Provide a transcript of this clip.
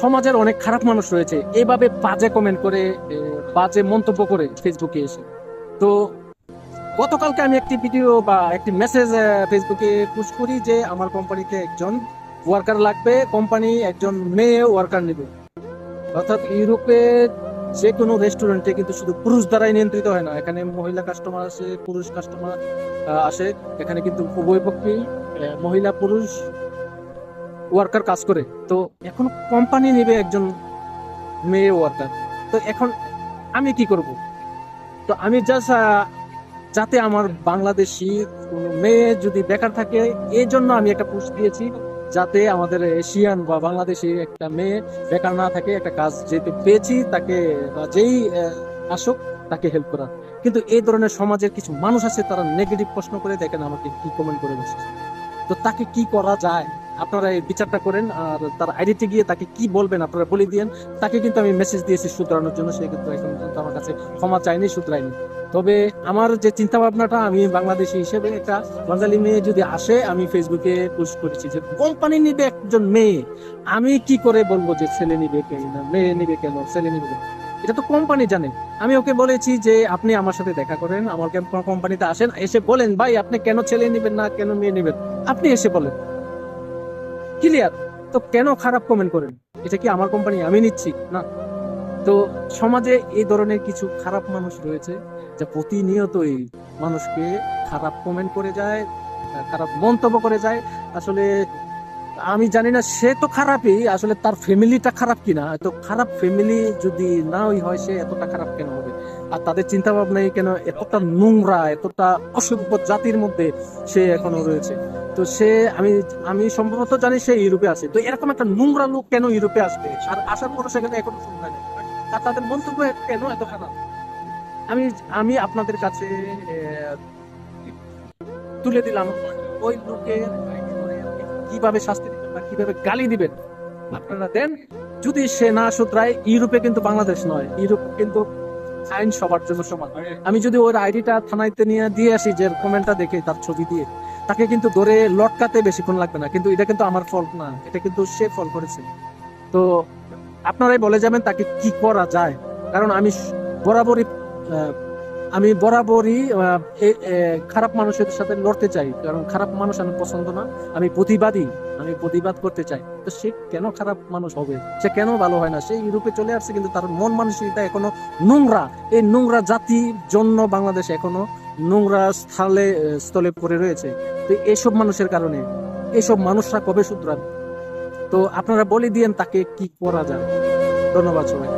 সমাজের অনেক খারাপ মানুষ রয়েছে। এভাবে বাজে কমেন্ট করে বাজে মন্তব্য করে ফেসবুকে এসে। তো গতকালকে আমি একটি ভিডিও বা একটি মেসেজ ফেসবুকে পোস্ট করি যে আমার কোম্পানিতে একজন ওয়ার্কার লাগবে কোম্পানি একজন মেয়ে ওয়ার্কার নেবে। অর্থাৎ ইউরোপে যে কোনো রেস্টুরেন্টে কিন্তু শুধু পুরুষ দ্বারাই নিয়ন্ত্রিত হয় না। এখানে মহিলা কাস্টমার আসে, পুরুষ কাস্টমার আসে। এখানে কিন্তু উভয় পক্ষেই মহিলা, পুরুষ ওয়ার্কার কাজ করে। তো এখন কোম্পানি নেবে একজন মেয়ে ওয়ার্কার তো এখন আমি কি করব? তো আমি জাস্ট যাতে আমার বাংলাদেশি মেয়ে যদি বেকার থাকে, এই জন্য আমি একটা পোস্ট দিয়েছি, যাতে আমাদের এশিয়ান বা বাংলাদেশি একটা মেয়ে বেকার না থাকে, একটা কাজ যেহেতু পেয়েছি, তাকে বা যেই আসুক, তাকে হেল্প করা কিন্তু এই ধরনের সমাজের কিছু মানুষ আছে, তারা নেগেটিভ প্রশ্ন করে, দেখেন আমাকে কি কমেন্ট করে বসেছে। তো তাকে কি করা যায়? আপনারা এই বিচারটা করেন আর তার আইডিতে গিয়ে তাকে কি বলবেন আপনারা বলে দিয়েন। তাকে কিন্তু আমি মেসেজ দিয়েছি শুধরানোর জন্য, সে কিন্তু এখন আমার কাছে ক্ষমা চাইনি শুধরাইনি তবে আমার যে চিন্তা ভাবনাটা আমি বাংলাদেশি হিসেবে একটা বাঙালি মেয়ে যদি আসে, আমি ফেসবুকে পোস্ট করেছি যে, কোম্পানি নিবে একজন মেয়ে, আমি কি করে বলব যে ছেলে নিবে কেন মেয়ে নিবে কেন, ছেলে নিবে কেন? এটা তো কোম্পানি জানে। আমি ওকে বলেছি যে, আপনি আমার সাথে দেখা করেন, আমার কোম্পানিতে আসেন, এসে বলেন, ভাই, আপনি কেন ছেলে নিবেন না, কেন মেয়ে নিবেন? আপনি এসে বলেন। ক্লিয়ার। তো কেন খারাপ কমেন্ট করেন? এটা কি আমার কোম্পানি আমি নিচ্ছি, না? তো সমাজে এই ধরনের কিছু খারাপ মানুষ রয়েছে, যা প্রতিনিয়ত এই মানুষকে খারাপ কমেন্ট করে যায়, খারাপ মন্তব্য করে যায়। আসলে আমি জানি না, সে তো খারাপই, আসলে তার ফ্যামিলিটা খারাপ কিনা। তো খারাপ ফ্যামিলি যদি নাও হয়, সে এতটা খারাপ কেন হবে? আর তাদের চিন্তা ভাবনাই কেন? এতটা নোংরা, এতটা অসভ্য জাতির মধ্যে সে এখনও রয়েছে। তো সে, আমি আমি সম্ভবত জানি সে ইউরোপে আছে। তো এরকম একটা নোংরা লোক কেন ইউরোপে আসবে? আর আসার পরও সেখানে এখনও শুনবে না আর তাদের মন্তব্য কেন এত খারাপ? আমি আমি আপনাদের কাছে তুলে দিলাম। ওই লোকের কীভাবে শাস্তি দিবেন বা কীভাবে গালি দিবেন? আপনারা দেন, যদি সে না শুধরায়, ইউরোপে কিন্তু বাংলাদেশ নয়, ইউরোপ কিন্তু আইন সবার জন্য সমান। আমি যদি ওর আইডিটা থানাইতে নিয়ে দিয়ে আসি, যে কমেন্টটা দেখে তার ছবি দিয়ে, তাকে কিন্তু ধরে লটকাতে বেশিক্ষণ লাগবে না। কিন্তু এটা কিন্তু আমার ফল না, এটা কিন্তু সে ফল করেছে। তো আপনারাই বলে যাবেন তাকে কি করা যায়। কারণ আমি বরাবরই আমি বরাবরই খারাপ মানুষের সাথে লড়তে চাই, কারণ খারাপ মানুষ আমি পছন্দ না, আমি প্রতিবাদী, আমি প্রতিবাদ করতে চাই। তো সে কেন খারাপ মানুষ হবে? সে কেন ভালো হয় না? সে ইউরোপে চলে আসছে, কিন্তু তার মন মানসিকতা এখনও নোংরা। এই নোংরা জাতির জন্য বাংলাদেশ এখনও নোংরা স্থলে স্থলে পড়ে রয়েছে। তো এইসব মানুষের কারণে এইসব মানুষরা কবে শুধরাবে? তো আপনারা বলে দিয়েন তাকে কি করা যায়। ধন্যবাদ সবাই